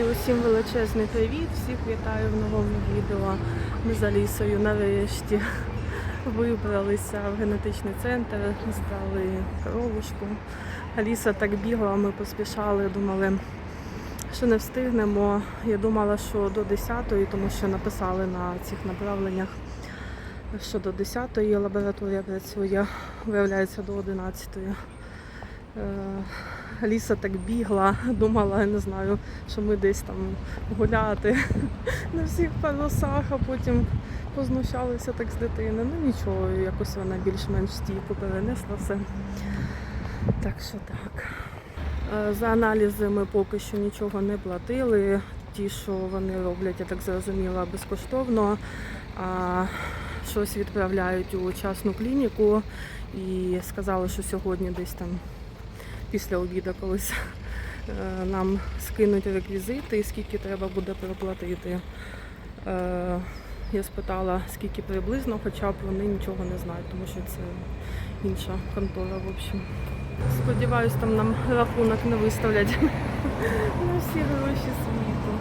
Друзі, усім величезний привіт! Всіх вітаю в новому відео. Ми з Алісою нарешті вибралися в генетичний центр, здали коровушку. Аліса так бігла, ми поспішали, думали, що не встигнемо. Я думала, що до 10-ї, тому що написали на цих направленнях, що до 10-ї лабораторія працює, виявляється до 11-ї. Аліса так бігла, думала, я не знаю, що ми десь там гуляти на всіх парусах, а потім познущалися так з дитини. Ну нічого, якось вона більш-менш стійко перенесла все. Так що так. Е, За аналізи ми поки що нічого не платили. Ті, що вони роблять, я так зрозуміла, безкоштовно. А щось відправляють у частну клініку і сказали, що сьогодні десь там після обіду колись е, нам скинуть реквізити і скільки треба буде проплатити. Е, Я спитала, скільки приблизно, хоча б вони нічого не знають, тому що це інша контора, в общем. Сподіваюсь, там нам рахунок не виставлять на всі гроші світу.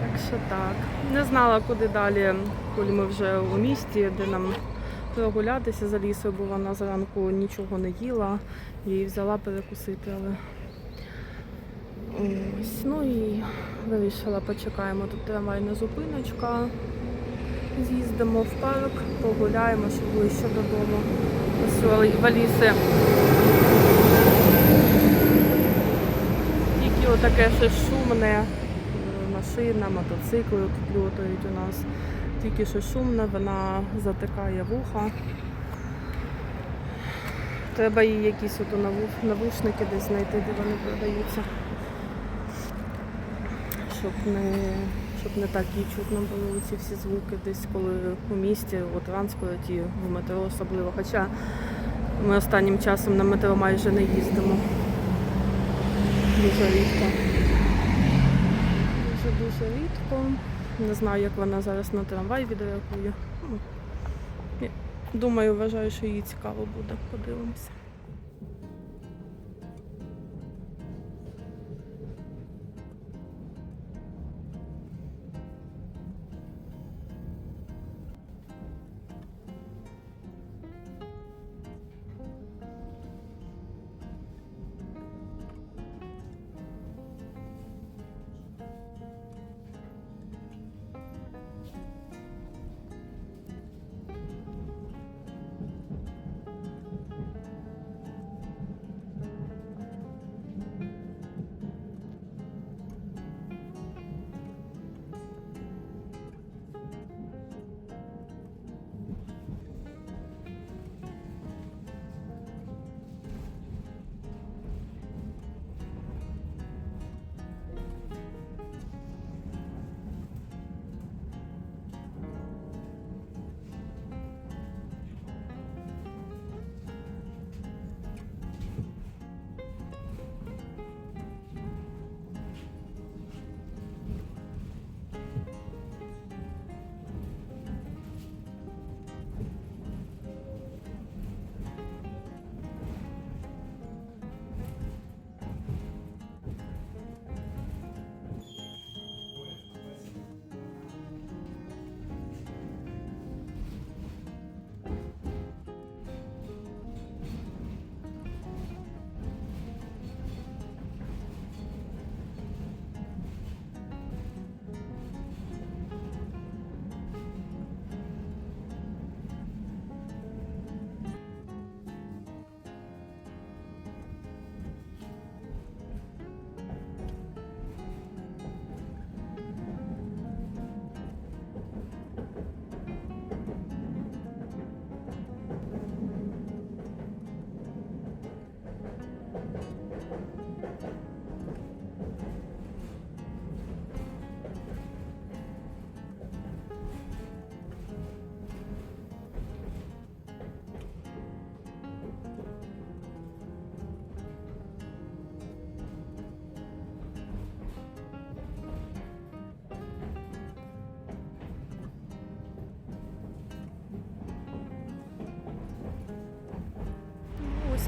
Так що так. Не знала, куди далі, коли ми вже у місті, де нам прогулятися за лісою, бо вона зранку нічого не їла. Її взяла перекусити, але ось. Ну і вирішила, почекаємо. Тут трамвайна зупиночка. З'їздимо в парк, погуляємо, щоб ближче додому. Ось у Алі- в Аліси. Тільки отаке щось шумне. Машина, мотоцикли плютають у нас. Тільки що шумно, вона затикає вуха. Треба їй якісь наву- навушники десь знайти, де вони продаються. Щоб не, щоб не так їй чутно було ці всі звуки десь, коли у місті, у транспорті, в метро особливо. Хоча ми останнім часом на метро майже не їздимо. Дуже рідко. Дуже-дуже рідко. Не знаю, як вона зараз на трамвай відреагує. Думаю, вважаю, що їй цікаво буде. Подивимося.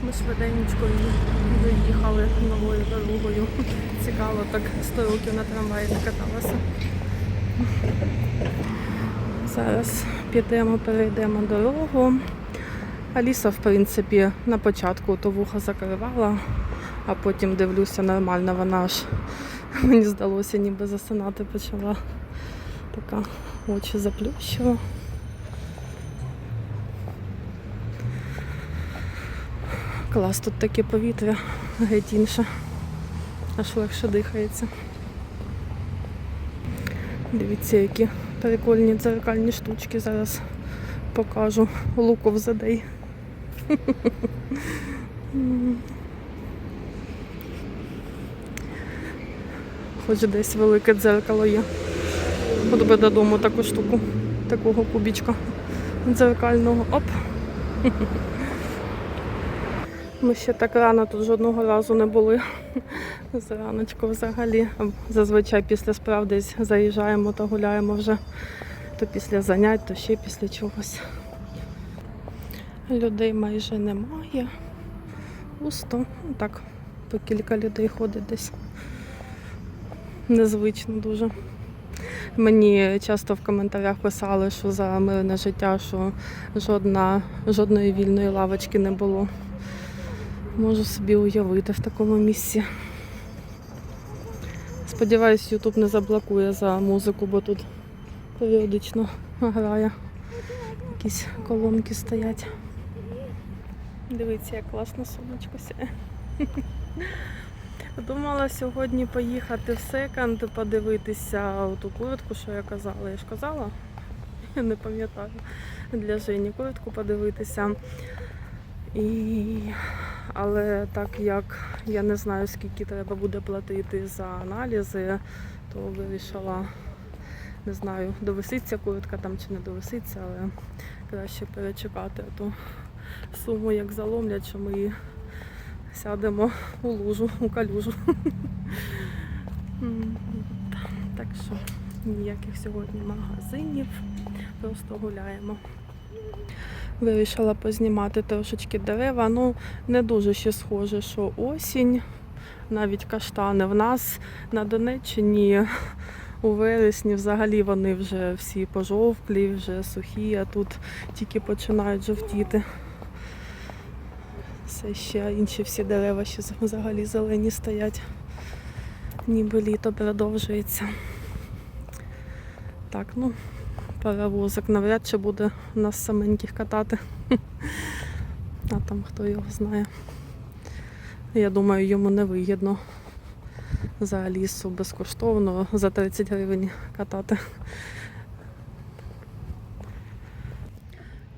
Ми швиденько Приїхали новою дорогою. Цікаво, так 100 років на трамваї не каталася. Зараз підемо, перейдемо дорогу. Аліса, в принципі, на початку то вуха закривала, а потім дивлюся нормально, вона аж мені здалося, ніби засинати почала. Така очі заплющила. Клас, тут таке повітря, геть інше. Аж легше дихається. Дивіться, які прикольні дзеркальні штучки зараз покажу. Луку в задей. Хоч десь велике дзеркало є. От би додому таку штуку, такого кубічка дзеркального. Оп. Ми ще так рано тут жодного разу не були. Зраночку взагалі. Зазвичай після справ десь заїжджаємо та гуляємо вже то після занять, то ще після чогось. Людей майже немає. Пусто. Так, по кілька людей ходить десь. Незвично дуже. Мені часто в коментарях писали, що за мирне життя, що жодна, жодної вільної лавочки не було. Можу собі уявити в такому місці. Сподіваюсь, Ютуб не заблокує за музику, бо тут періодично грає. Якісь колонки стоять. Дивіться, як класно сонечко сяє. Думала сьогодні поїхати в секонд, подивитися ту куртку, що я казала. Я ж казала, я не пам'ятаю, для Жені куртку подивитися. І... Але так як я не знаю, скільки треба буде платити за аналізи, то вирішила, не знаю, довиситься куртка там чи не довиситься, але краще перечекати ту суму, як заломлять, що ми сядемо у лужу, у калюжу. Так що ніяких сьогодні магазинів, просто гуляємо. Вирішила познімати трошечки дерева. Ну, не дуже ще схоже, що осінь, навіть каштани. В нас на Донеччині у вересні взагалі вони вже всі пожовклі, вже сухі, а тут тільки починають жовтіти. Все ще інші всі дерева ще взагалі зелені стоять. Ніби літо продовжується. Так, ну, паровозик навряд чи буде нас саменьких катати. А там хто його знає. Я думаю, йому не вигідно за Алісу безкоштовно за 30 гривень катати.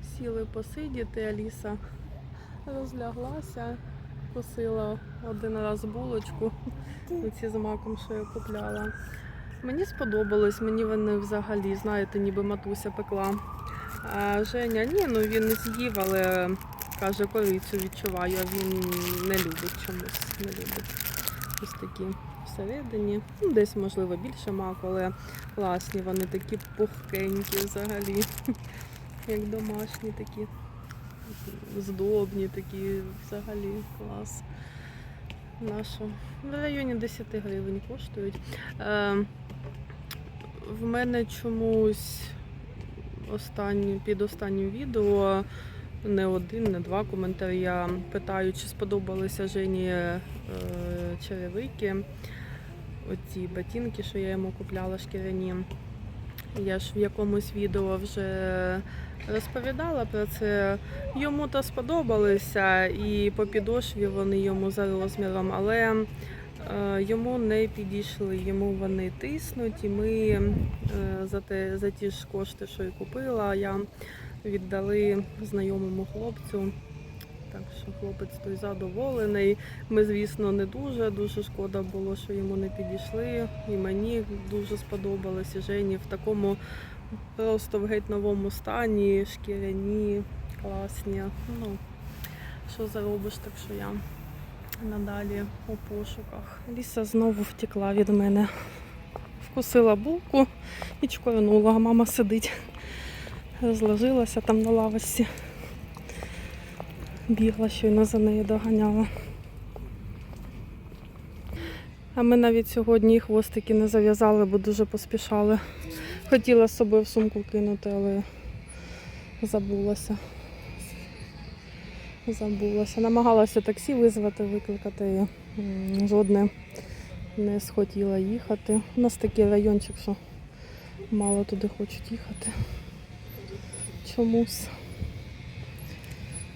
Сіли посидіти, Аліса розляглася, косила один раз булочку, оці з маком, що я купляла. Мені сподобалось, мені вони взагалі, знаєте, ніби матуся пекла. А Женя, ні, ну він не з'їв, але каже, корицю відчуваю, а він не любить чомусь, не любить. Ось такі всередині. Ну, десь, можливо, більше маку, але класні, вони такі пухкенькі взагалі. Як домашні такі. Здобні такі, взагалі клас. Наша. В районі 10 гривень коштують. Е, в мене чомусь останні, під останнім відео не один, не два коментарі. Я питаю, чи сподобалися Жені е, черевики. Оці ботинки, що я йому купляла шкіряні. Я ж в якомусь відео вже розповідала про це. Йому то сподобалися, і по підошві вони йому за розміром, але е, йому не підійшли, йому вони тиснуть, і ми е, за, те, за ті ж кошти, що і купила, я віддали знайомому хлопцю. Так що хлопець той задоволений. Ми, звісно, не дуже. Дуже шкода було, що йому не підійшли. І мені дуже сподобалось. І Жені в такому просто в геть новому стані, шкіряні, класні. Ну, що заробиш, так що я надалі у пошуках. Ліса знову втекла від мене. Вкусила булку і чкорнула, мама сидить. Розложилася там на лавочці. Бігла, щойно за нею доганяла. А ми навіть сьогодні і хвостики не зав'язали, бо дуже поспішали. Хотіла з собою в сумку кинути, але забулася. Забулася. Намагалася таксі визвати, викликати. м, Жодне не схотіла їхати. У нас такий райончик, що мало туди хочуть їхати. Чомусь.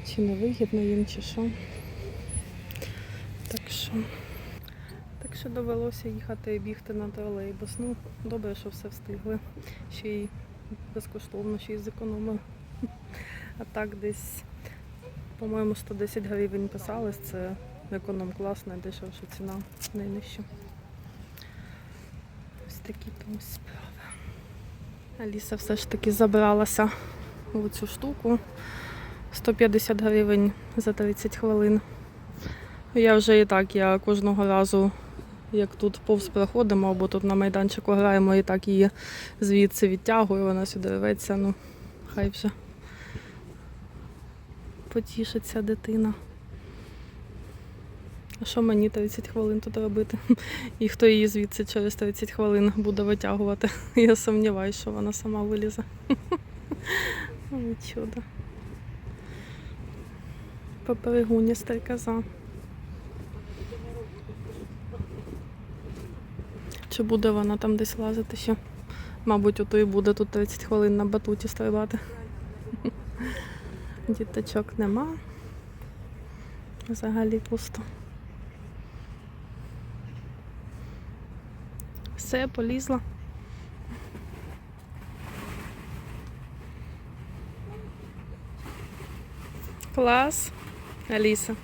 Чи не вигідно їм, чи що. Так що. Так що довелося їхати і бігти на тролейбус. Ну, добре, що все встигли. Ще й безкоштовно, ще й зекономили. А так десь, по-моєму, 110 гривень писались. Це економ-клас, найдешевша ціна найнижча. Ось такі там справи. Аліса все ж таки забралася в цю штуку. 150 гривень за 30 хвилин. Я вже і так, я кожного разу, як тут повз проходимо, або тут на майданчику граємо, і так її звідси відтягую, вона сюди рветься. Ну, хай вже потішиться дитина. А що мені 30 хвилин тут робити? І хто її звідси через 30 хвилин буде витягувати? Я сумніваюся, що вона сама вилізе. Чудо. Поперегуня стрекоза. Чи буде вона там десь лазити ще? Мабуть, ото і буде тут 30 хвилин на батуті стрибати. Діточок нема. Взагалі пусто. Все, полізла. Клас. Аліса.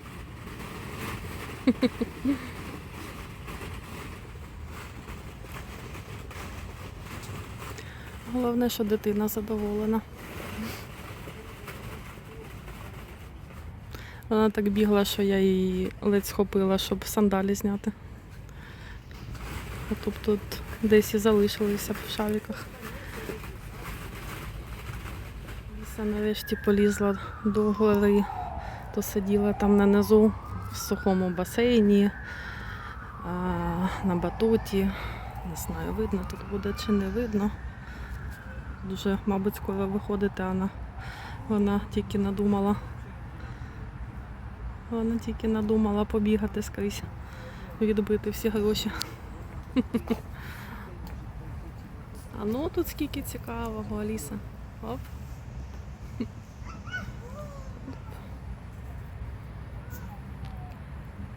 Головне, що дитина задоволена. Вона так бігла, що я її ледь схопила, щоб сандалі зняти. А тут, тут десь і залишилися в шариках. Ліса нарешті полізла до гори, то сиділа там на низу в сухому басейні, на батуті. Не знаю, видно тут буде чи не видно. Дуже, мабуть, скоро виходити, вона, вона тільки надумала. Вона тільки надумала побігати скрізь, відбити всі гроші. А ну тут скільки цікавого, Аліса. Оп.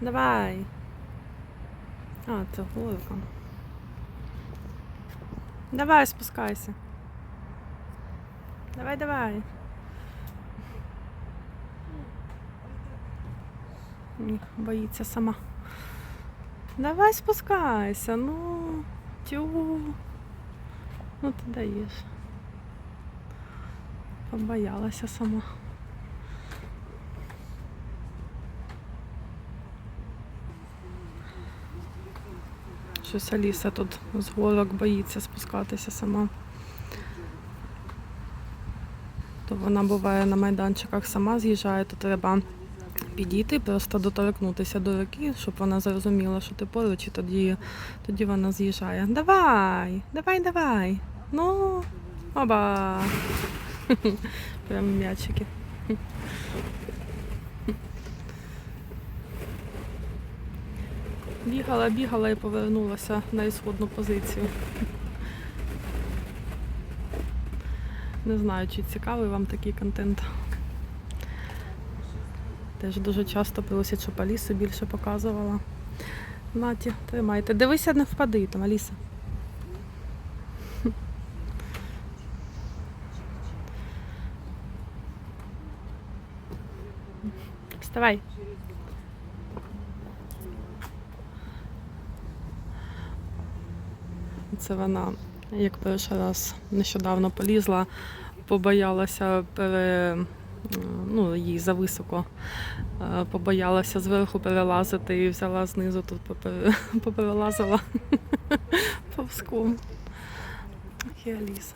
Давай. А, це горка. Давай, спускайся. Давай, давай. Ні, боїться сама. Давай спускайся, ну, тю. Ну ти даєш. Побоялася сама. Щось Аліса тут з горок боїться спускатися сама. То вона буває на майданчиках сама з'їжджає, то треба підійти, просто доторкнутися до руки, щоб вона зрозуміла, що ти поруч, і тоді, тоді вона з'їжджає. Давай, давай, давай. Ну, оба. Прям м'ячики. Бігала, бігала і повернулася на ісходну позицію. Не знаю, чи цікавий вам такий контент. Теж дуже часто просять, щоб Алісу більше показувала. Наті, тримайте. Дивися, не впади там, Аліса. Вставай. Це вона, як перший раз нещодавно полізла, побоялася пере, ну, їй зависоко, е, побоялася зверху перелазити і взяла знизу тут попер... поперелазила повзком. Ах, і Аліса.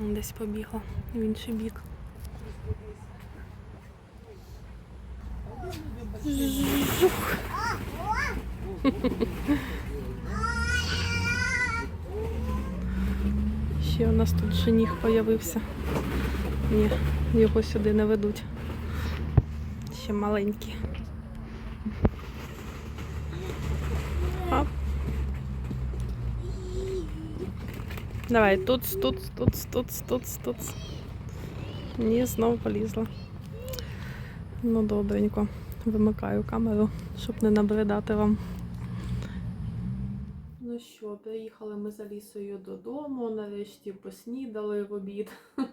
Десь побігла в інший бік. Жух. Ще у нас тут жених появився. Ні, його сюди не ведуть. Ще маленький. Оп. Давай, тут, тут, тут, тут, тут, тут. Ні, знову полізла. Ну, добренько. Вимикаю камеру, щоб не набридати вам. Що, приїхали ми за лісою додому. Нарешті поснідали в обід.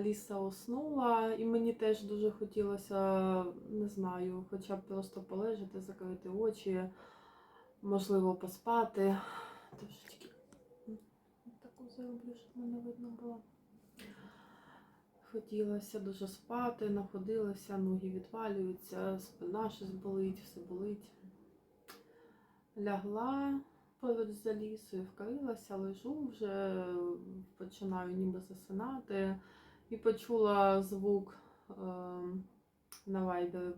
Ліса уснула, і мені теж дуже хотілося, не знаю, хоча б просто полежати, закрити очі, можливо, поспати. Трошечки таку зроблю, щоб мене видно було. Хотілося дуже спати, находилася, ноги відвалюються, спина щось болить, все болить. Лягла поруч за лісою, вкрилася, лежу вже, починаю ніби засинати. І почула звук е, на вайбері,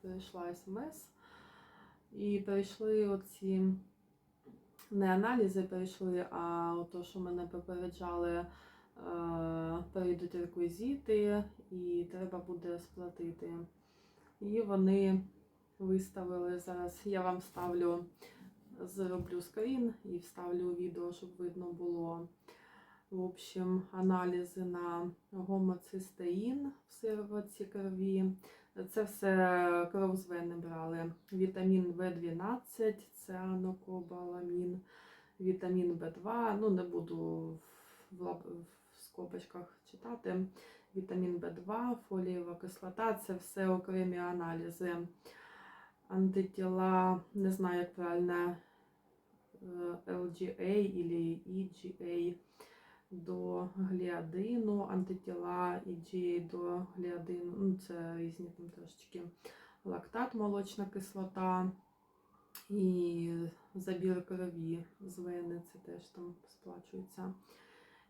прийшла смс. І прийшли оці не аналізи прийшли, а то, що мене попереджали, е, прийдуть реквізити і треба буде сплатити. І вони виставили зараз. Я вам ставлю, зроблю скрін і вставлю відео, щоб видно було. В общем, аналізи на гомоцистеїн в сироватці крові. Це все кров з вени брали. Вітамін В12, цианокобаламін, вітамін В2. Ну, не буду в, лап- в скобочках читати. Вітамін В2, фолієва кислота це все окремі аналізи. Антитіла, не знаю, як правильно, е, LGA или EGA до гліадину, антитіла IgA до гліадину, ну це різні там трошечки лактат, молочна кислота і забір крові з вени, це теж там сплачується.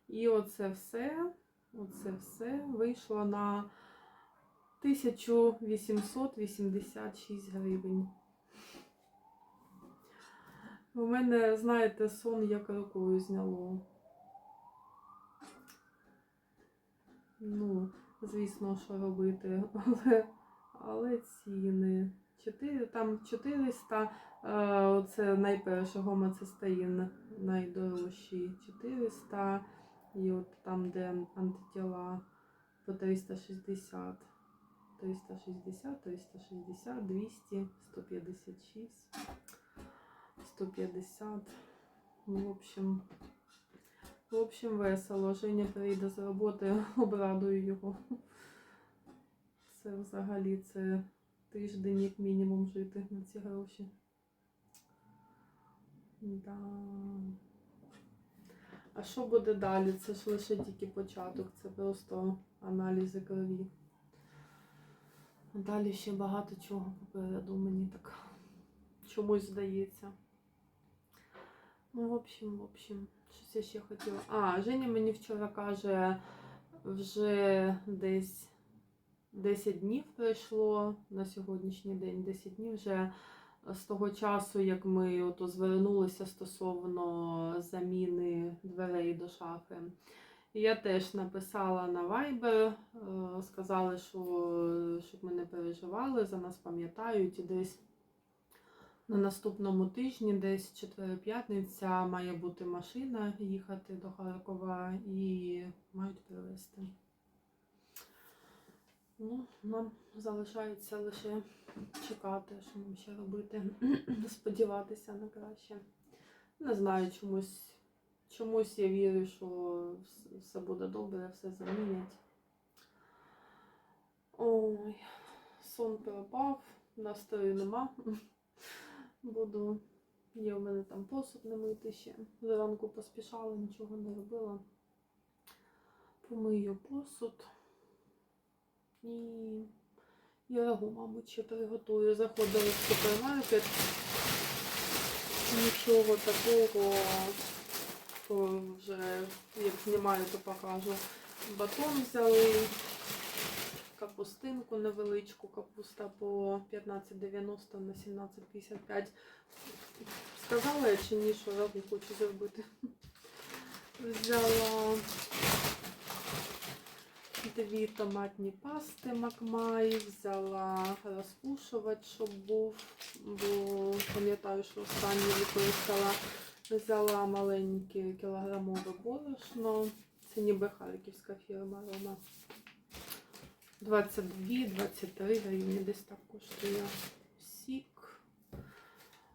І оце все, оце все вийшло на 1886 гривень. У мене, знаєте, сон як рукою зняло. Ну, звісно, що робити, але, але ціни. 4, там 400, е, це найперше гомоцистеїн найдорожчий 400, і от там, де антитіла по 360, 360, 360, 200, 156, 150, ну, в общем, в общем, весело. Женя прийде з роботи, обрадую його. Це взагалі це тиждень як мінімум жити на ці гроші. Да. А що буде далі? Це ж лише тільки початок, це просто аналізи крові. Далі ще багато чого попереду мені так чомусь здається. Ну, в общем, в общем, щось я ще хотіла. А, Женя мені вчора каже, вже десь 10 днів пройшло на сьогоднішній день, 10 днів вже з того часу, як ми ото звернулися стосовно заміни дверей до шафи. Я теж написала на Viber, е, сказали, що щоб ми не переживали, за нас пам'ятають і десь на наступному тижні, десь 4 п'ятниця, має бути машина їхати до Харкова і мають привезти. Ну, нам залишається лише чекати, що нам ще робити, сподіватися на краще. Не знаю, чомусь, чомусь я вірю, що все буде добре, все замінять. Ой, сон пропав, настрою нема. Буду. Є в мене там посуд не мити ще. Зранку поспішала, нічого не робила. Помию посуд. І я рагу, мабуть, ще приготую. Заходила в супермаркет. Нічого такого, то вже як знімаю, то покажу. Батон взяли, капустинку невеличку, капуста по 15,90 на 17,55. Сказала я чи ні, що рагу хочу зробити. Взяла дві томатні пасти Макмай, взяла розпушувач, щоб був, бо пам'ятаю, що останній використала. Взяла маленьке кілограмове борошно. Це ніби харківська фірма Рома. 22-23 гривні десь так коштує. Сік.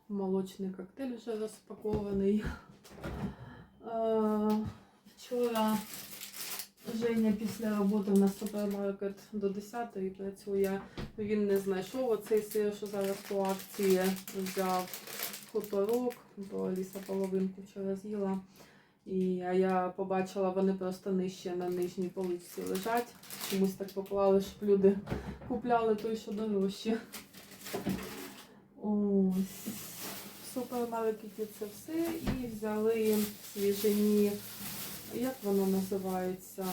Молочний коктейль вже розпакований. Вчора Женя після роботи на супермаркет до 10 працює. Він не знайшов оцей сир, що зараз по акції взяв хуторок, бо Ліса половинку вчора з'їла. І, я побачила, вони просто нижче на нижній поличці лежать. Чомусь так поклали, щоб люди купляли той, що дорожче. Ось. В супермаркеті це все. І взяли свіжині, як воно називається?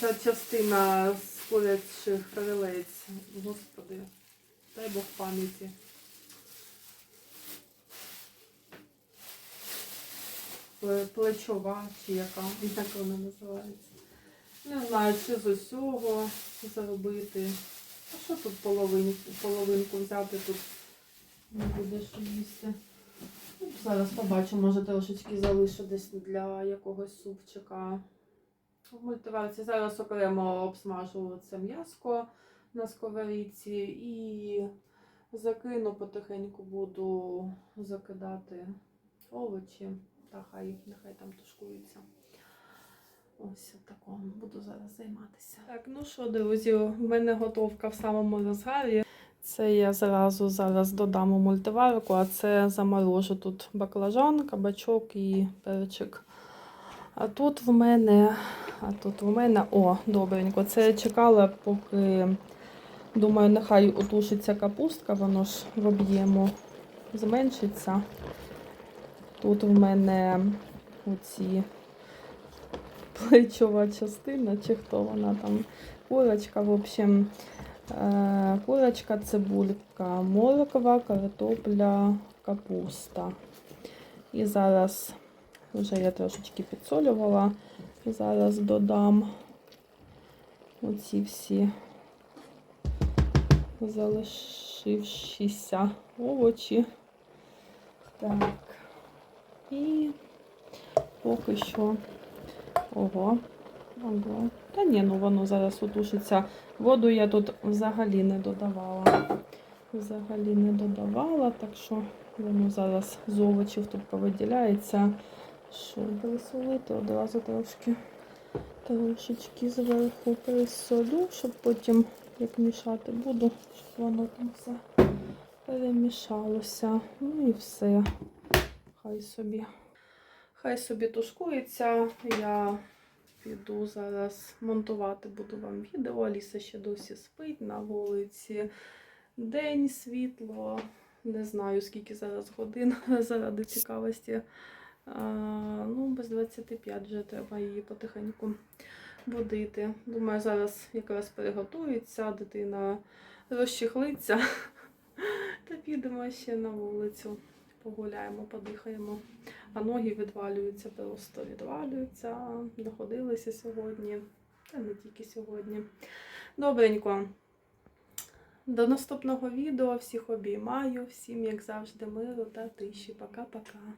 Ця частина з курячих крилець. Господи, дай Бог пам'яті. Плечова чи яка, як вона називається. Не знаю, чи з усього зробити. А що тут половинку, половинку взяти тут не буде що їсти. Ну, Зараз побачимо, може трошечки залишу десь для якогось супчика. В мультиварці зараз окремо обсмажу це м'яско на сковорідці і закину потихеньку буду закидати овочі. Та хай нехай там тушкуються. Ось такого буду зараз займатися. Так, ну що, друзі, в мене готовка в самому розгарі. Це я зразу зараз додам у мультиварку, а це заморожу тут баклажан, кабачок і перчик. А тут в мене, а тут в мене, о, добренько. Це я чекала, поки думаю, нехай утушиться капустка, воно ж в об'єму зменшиться. Тут в мене оці плечова частина, чи хто вона там, курочка, в общем, е, курочка, цибулька, морква, картопля, капуста. І зараз вже я трошечки підсолювала. І зараз додам оці всі залишившіся овочі. Так. І поки що. Ого. Ого. Та ні, ну воно зараз утушиться. Воду я тут взагалі не додавала. Взагалі не додавала, так що воно зараз з овочів тут повиділяється. Що пересолити одразу трошки трошечки зверху пересолю, щоб потім, як мішати буду, щоб воно там все перемішалося. Ну і все. Хай собі. Хай собі тушкується. Я піду зараз монтувати буду вам відео. Аліса ще досі спить на вулиці. День, світло. Не знаю, скільки зараз годин заради цікавості. А, ну, без 25 вже треба її потихеньку будити. Думаю, зараз якраз переготується, дитина розчехлиться. Та підемо ще на вулицю. Погуляємо, подихаємо. А ноги відвалюються, просто відвалюються. Доходилися сьогодні, та не тільки сьогодні. Добренько. До наступного відео. Всіх обіймаю. Всім, як завжди, миру та тиші. Пока-пока.